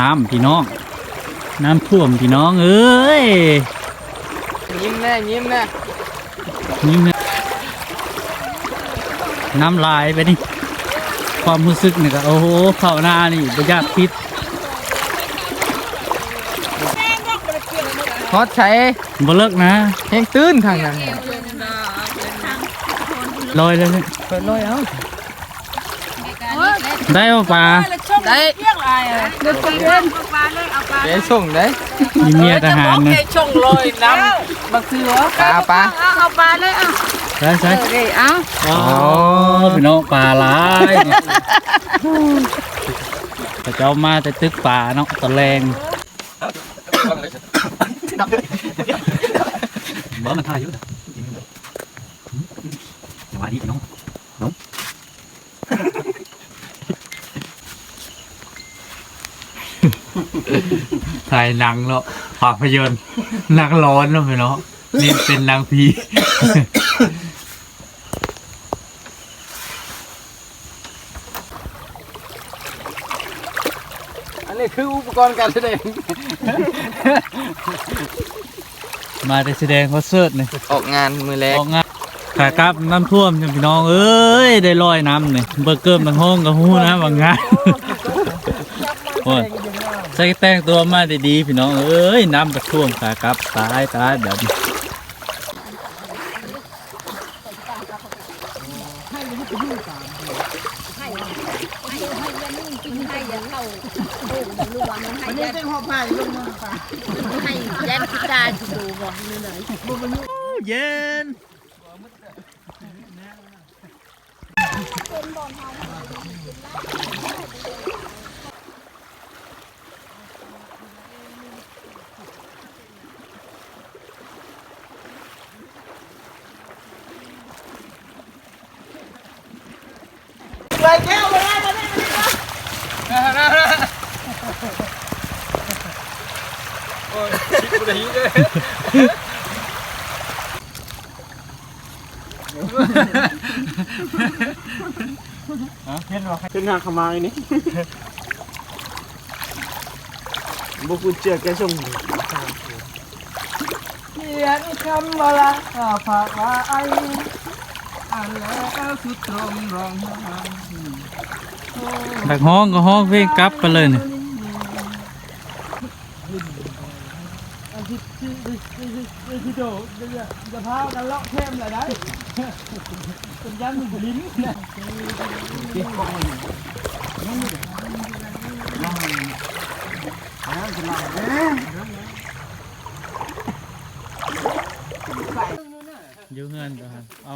น้ำพี่น้อง น้ำท่วมพี่น้องเอ้ยยิ้มแน่ยิ้มแน่นี่เนี่ยน้ำลายไปนี่ความรู้สึกนี่ก็โอ้โหเข้าหน้านี่ประหยัดพิษฮอตใช้บ่เลิกนะแห้งตื้นทางนั้นลอยเลยเนี่ยเปิดเลยเอ้าได้ป่ะปลา ได้เรียกอะไรอะเดินไปเดินเอาปลาเลยเอาปลาเดี๋ยวส่งได้มีเมียทหารนะชงลอยน้ำบักเสือปลาปลาเอาเอาปลาเลยเอาใช่ใช่เออเดี๋ยวเอาอ๋อพี่น้องปลาหลายเนี่ยแต่เจ้ามาแต่ตึกป่าเนาะตะแรงบ่มันทายอยู่สวัสดีพี่น้องน้อง ถ่ายหนังเนาะภาพยนตร์หนังร้อนเนาะพี่น้องนี่เป็นหนางผีอันนี้คืออุปกรณ์การแสดง มาได้แสดงคอนเสิร์ตเนี่ยออกงานมือแรกออกงานขากลับน้ำท่วมจ้ะพี่น้องเอ้ยได้ลอยน้ำเนี่ยเบอร์เกิมทั้งห้องกับหู้นะบางงาน โอ้ยใส่แต่งตัวมาดีๆพี่น้องเอ้ยน้ำกระท่วมขากลับตายตายแบบนี้อันนี้เป็นหอบผ้าลงมาให้แย่งพิกาดูบ่นี่ไหนเย็นขึ้นหาขมาอันนี้บุกุเจ อแกส่งเขียนคำว่าละฝากไว้ อันแล้วสุดตรงรองดักห้องก็ห้องเพลงกลับไปเลยเนี่ยที่โดจะพากันเลาะเข้มเลยได้เป็นยันหนึ่งลิ้นอยู่เงินก่อนเอา